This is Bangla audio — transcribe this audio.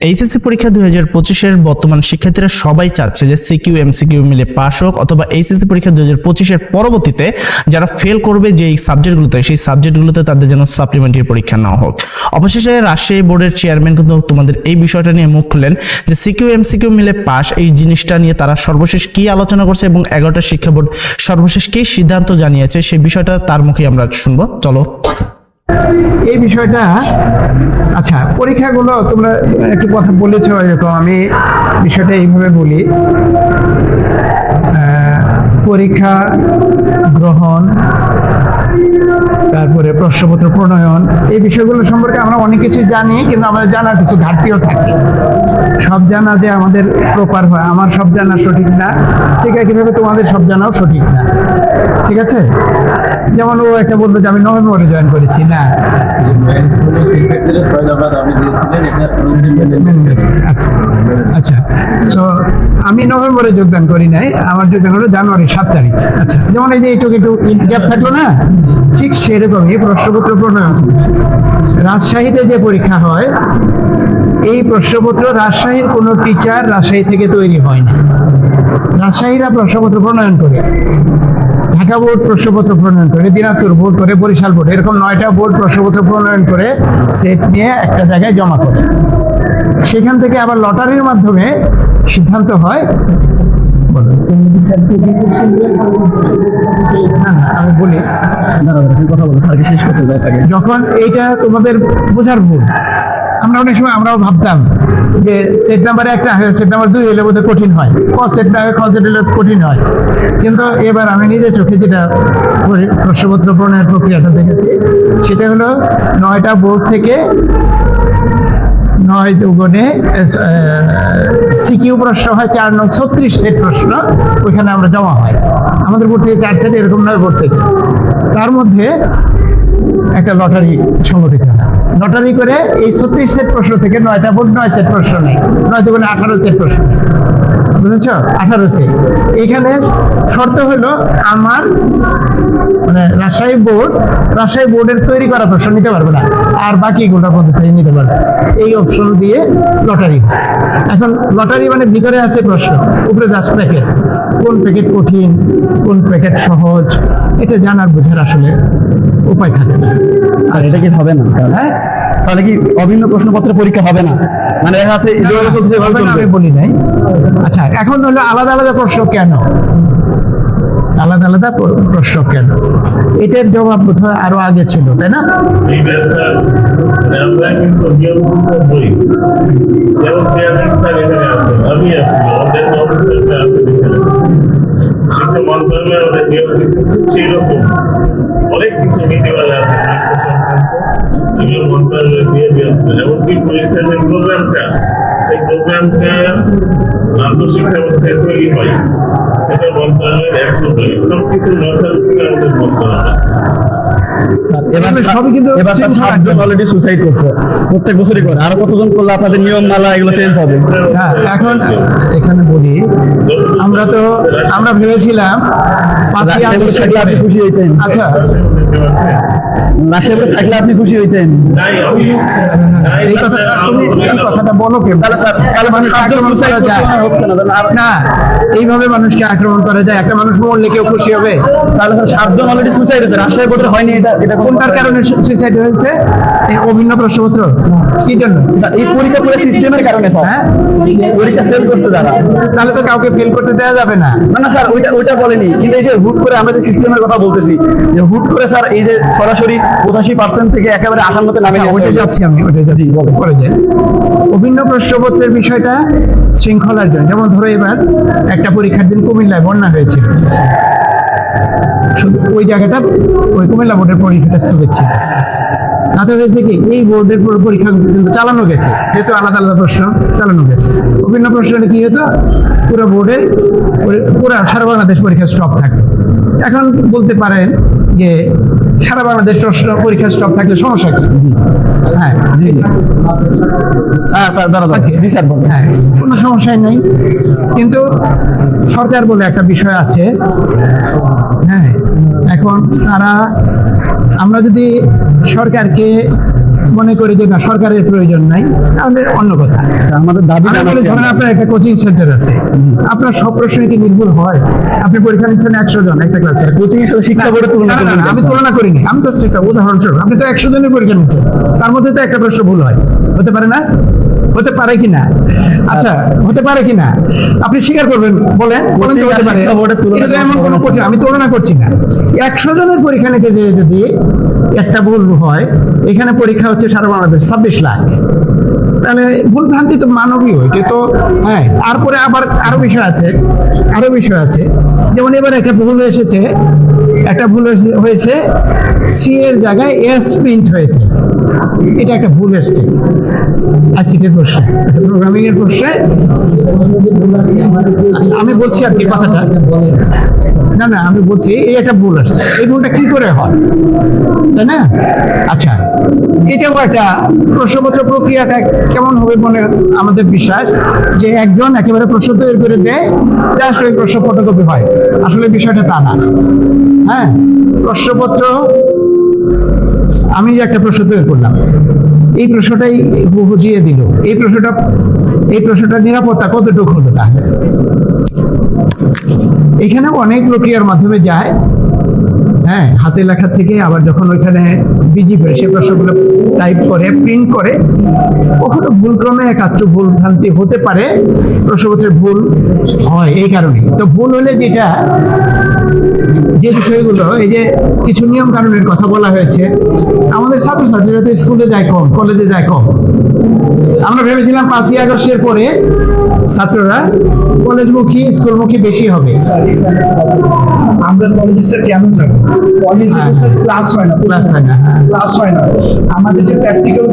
এইচএসসি পরীক্ষা দুই হাজার পঁচিশের বর্তমান শিক্ষার্থীরা সবাই চাচ্ছে যে সিকিউ, এমসিকিউ মিলে পাশ হোক অথবা এইচএসসি পরীক্ষা দুই হাজার পঁচিশের পরবর্তীতে যারা ফেল করবে যে সাবজেক্টগুলোতে সেই সাবজেক্টগুলোতে তাদের যেন সাপ্লিমেন্টারি পরীক্ষা না হোক। অবশেষে রাজশাহী বোর্ডের চেয়ারম্যান কিন্তু তোমাদের এই বিষয়টা নিয়ে মুখ খুললেন যে সিকিউ, এমসিকিউ মিলে পাস এই জিনিসটা নিয়ে তারা সর্বশেষ কি আলোচনা করছে এবং এগারোটা শিক্ষা বোর্ড সর্বশেষ কি সিদ্ধান্ত জানিয়েছে সেই বিষয়টা তার মুখে আমরা শুনব। চলো। এই বিষয়টা আচ্ছা পরীক্ষাগুলো তোমরা একটু কথা বলেছ, এরকম আমি বিষয়টা এইভাবে বলি। পরীক্ষা গ্রহণ, তারপরে প্রশ্নপত্র প্রণয়ন, এই বিষয়গুলো সম্পর্কে আমরা অনেক কিছু জানি, কিন্তু আমাদের জানার কিছু ঘাটতিও থাকে। সব জানা যে আমাদের প্রপার হয়, আমার সব জানা সঠিক না, ঠিক একইভাবে তোমাদের সব জানাও সঠিক না। ঠিক আছে? যেমন ও একটা বলতো যে আমি নভেম্বরে জয়েন করেছি, না। আচ্ছা আচ্ছা। তো আমি নভেম্বরে যোগদান করি নাই, আমার যোগদান হলো জানুয়ারি সাত তারিখ। আচ্ছা যেমন এই যে এইটুকু একটু গ্যাপ থাকল না, ঠিক সেরকমই প্রশ্নপত্র প্রণয়ন রাজশাহীতে যে পরীক্ষা হয়, এই প্রশ্নপত্র রাজশাহীর কোনো টিচার রাজশাহী থেকে তৈরি হয় না রাজশাহীরা প্রশ্নপত্র প্রণয়ন করে ঢাকা বোর্ড প্রশ্নপত্র প্রণয়ন করে দিনাজপুর বোর্ড করে বরিশাল বোর্ড এরকম নয়টা বোর্ড প্রশ্নপত্র প্রণয়ন করে সেট নিয়ে একটা জায়গায় জমা করে। সেখান থেকে আবার লটারির মাধ্যমে সিদ্ধান্ত হয় বলো। না, না, আমি বলি। কথা বলো স্যারকে শেষ করতে দেয় যখন এইটা তোমাদের বোঝার ভুল আমরা অনেক সময় আমরাও ভাবতাম যে সেট নাম্বারে একটা সেট নাম্বার দুই হলে বোধহয় কঠিন হয়। ক সেট না খ সেট হলে কঠিন হয়। কিন্তু এবার আমি নিজে চোখে যেটা পরি- প্রশ্নপত্র প্রণয়ের প্রক্রিয়াটা দেখেছি, সেটা হলো নয়টা বোর্ড থেকে নয় দুগুণে সিকিউ প্রশ্ন হয় চার নয় ছত্রিশ সেট প্রশ্ন, ওইখানে আমরা জমা হয়। আমাদের বোর্ড থেকে চার সেট এরকম নয় বোর্ড থেকে। তার মধ্যে একটা লটারি সংগঠিত হয়। লটারি করে এই ছত্রিশ সেট প্রশ্ন থেকে নয়টা বোর্ড নয় সেট প্রশ্ন নেই। নয় দুগুণে আঠারো সেট প্রশ্ন বুঝেছ? আঠারো সেট এখানে শর্ত হলো আমার মানে রাজশাহী বোর্ড, রাজশাহী বোর্ডের তৈরি করা প্রশ্ন নিতে পারবে না। আর বাকি গোটা পদ্ধতি নিতে পারবে। এই অপশন দিয়ে লটারি এখন লটারি মানে ভিতরে আছে প্রশ্ন। উপরে দাস প্যাকেট কোন প্যাকেট কঠিন, কোন প্যাকেট সহজ? এটা জানার বোঝার আসলে উপায় থাকে না। স্যার এটা কি হবে না? তাহলে? হ্যাঁ? তাহলে কি অভিন্ন প্রশ্নপত্রের পরীক্ষা হবে না? মানে দেখা যাচ্ছে আমি বলি নাই। আচ্ছা এখন হলো আলাদা আলাদা প্রশ্ন কেন? আলাদা আলাদা প্রশ্ন কেন? এটার জবাব বোধহয় আরও আগে ছিল তাই না? আমি অনেক কিছু নীতিমালা আছে পরীক্ষা সংক্রান্ত এগুলো মন্ত্রণালয় দিয়ে নিয়োগ দেয় এমনকি পরীক্ষার যে প্রোগ্রামটা, সেই প্রোগ্রামটা আন্তঃশিক্ষা মধ্যে তৈরি হয়। সেটা মন্ত্রণালয়ের এক প্রোগ্রাম সব কিছু মাথার উপরে আমাদের মন্ত্রণালয়। সবই কিন্তু এবার স্যার চেঞ্জ হওয়ার সাতজন অলরেডি সুসাইড করছে। প্রত্যেক বছরই করে। আরও কতজন করলে আপনাদের নিয়ম মালা এগুলো চেঞ্জ হবে? হ্যাঁ এখন এখানে বলি আমরা তো আমরা ভেবেছিলাম পাঁচই আগস্ট আচ্ছা রাজশাহীতে থাকলে আপনি খুশি হইতেন। নাই আমি নাই এই কথা তুমি এই কথাটা বলো কেন তাহলে স্যার তাহলে আক্রমণ করা যায়। না তাহলে আর- না এইভাবে মানুষকে আক্রমণ করা যায় একটা মানুষ মরলে কেউ খুশি হবে। তাহলে স্যার সাতজন অলরেডি সুসাইড হয়েছে রাজশাহী বোর্ডের হয়নি এটা এটা কোনটার কারণে? সুইসাইড হয়েছে? এই অভিন্ন প্রশ্নপত্র। কি জন্য? স্যার এই পরীক্ষা পুরো সিস্টেমের কারণে স্যার। হ্যাঁ? পরীক্ষা ফেল করছে যারা। তাহলে তো কাউকে ফেল করতে দেওয়া যাবে না। না না স্যার ওইটা ওইটা বলেনি। কিন্তু এই যে হুট করে আমরা যে সিস্টেমের কথা বলতেছি যে হুট করে স্যার এই যে সরাসরি পঁচাশি পার্সেন্ট থেকে একেবারে আটান্নতে নামে হ্যাঁ, ওইটা যাচ্ছি আমি ওইটা যাচ্ছি। পরে যাই। অভিন্ন প্রশ্নপত্রের বিষয়টা শৃঙ্খলার জন্য। যেমন ধরো এবার একটা পরীক্ষার দিন কুমিল্লায় বন্যা হয়েছিল শুধু ওই জায়গাটা ওই কুমিল্লা বোর্ডের পরীক্ষাটা স্থগিত ছিল তাতে হয়েছে কি এই বোর্ডের পরীক্ষা কিন্তু চালানো গেছে। যেহেতু আলাদা আলাদা প্রশ্ন চালানো গেছে। অভিন্ন প্রশ্নটা কি হতো? পুরো বোর্ডের পুরো সারা বাংলাদেশ পরীক্ষা স্টপ থাকতো এখন বলতে পারেন যে সারা বাংলাদেশ পরীক্ষা স্টপ থাকলে সমস্যা কি? হ্যাঁ জি জি। হ্যাঁ তা- দাঁড়া হ্যাঁ কোনো সমস্যাই নেই। কিন্তু সরকার বলে একটা বিষয় আছে। হ্যাঁ এখন তারা আমরা যদি সরকারকে মনে করি যে না সরকারের প্রয়োজন নাই তাহলে অন্য কথা। আচ্ছা, আমাদের দাবি ধরেন আপনার একটা কোচিং সেন্টার আছে। আপনার সব প্রশ্ন কি নির্ভুল হয়? আপনি পরীক্ষা নিচ্ছেন একশো জন একটা ক্লাসে কোচিং এর শিক্ষা বোর্ডের তুলনা আমি তুলনা করিনি। আমি তো একটা উদাহরণস্বরূপ আপনি তো একশো জনের পরীক্ষা নিচ্ছেন। তার মধ্যে তো একটা প্রশ্ন ভুল হয়। হতে পারে না? হতে পারে কি না? আচ্ছা। হতে পারে কি না? আপনি স্বীকার করবেন বলেন হতে পারে। শিক্ষা এমন কোনো আমি তুলনা করছি না। একশো জনের পরীক্ষা নিতে যে যদি একটা ভুল হয়, এখানে পরীক্ষা হচ্ছে সারা বাংলাদেশ ছাব্বিশ লাখ। তাহলে ভুল ভ্রান্তি তো মানবীয়, এটা তো হ্যাঁ তারপরে আবার আরও বিষয় আছে, আরও বিষয় আছে। যেমন এবার একটা ভুল এসেছে একটা ভুল হয়েছে সি এর জায়গায় এস প্রিন্ট হয়েছে। এটা একটা ভুল এসছে। আইসিটির প্রশ্নে প্রোগ্রামিং এর প্রশ্নে। আচ্ছা, আমি বলছি আর কি কথাটা। না না আমি বলছি এই একটা ভুল আসছে। এই ভুলটা কি করে হয়? তাই না? আচ্ছা এটাও একটা প্রশ্নপত্র প্রক্রিয়াটা কেমন হবে মনে আমাদের বিশ্বাস যে একজন একেবারে প্রশ্ন তৈরি করে দেয় আসলে এই প্রশ্ন ফটোকপি হয়। আসলে বিষয়টা তা না। হ্যাঁ প্রশ্নপত্র আমি যে একটা প্রশ্ন তৈরি করলাম, এই প্রশ্নটাই দিয়ে দিল। এই প্রশ্নটা, এই প্রশ্নটার নিরাপত্তা কতটুকু হলো তাহলে এখানেও অনেক প্রক্রিয়ার মাধ্যমে যায় হ্যাঁ হাতে লেখা থেকে আবার যখন ওইখানে বিজি করে সে প্রশ্নগুলো টাইপ করে প্রিন্ট করে, কখনো ভুলক্রমে একাত্র ভুল ভ্রান্তি হতে পারে প্রশ্নপত্রের ভুল হয় এই কারণে। তো ভুল হলে যেটা যে বিষয়গুলো এই যে কিছু নিয়ম কানুনের কথা বলা হয়েছে আমাদের ছাত্রছাত্রীরা তো স্কুলে যায় কম কলেজে যায় কম। আমরা ভেবেছিলাম পাঁচই আগস্টের পরে ছাত্ররা কলেজমুখী স্কুলমুখী বেশি হবে। আমরা কলেজে স্যার কেন যাব কলেজে হ্যাঁ। ক্লাস হয় না। ক্লাস হয় না হ্যাঁ। ক্লাস হয় না। আমাদের যে প্র্যাকটিক্যাল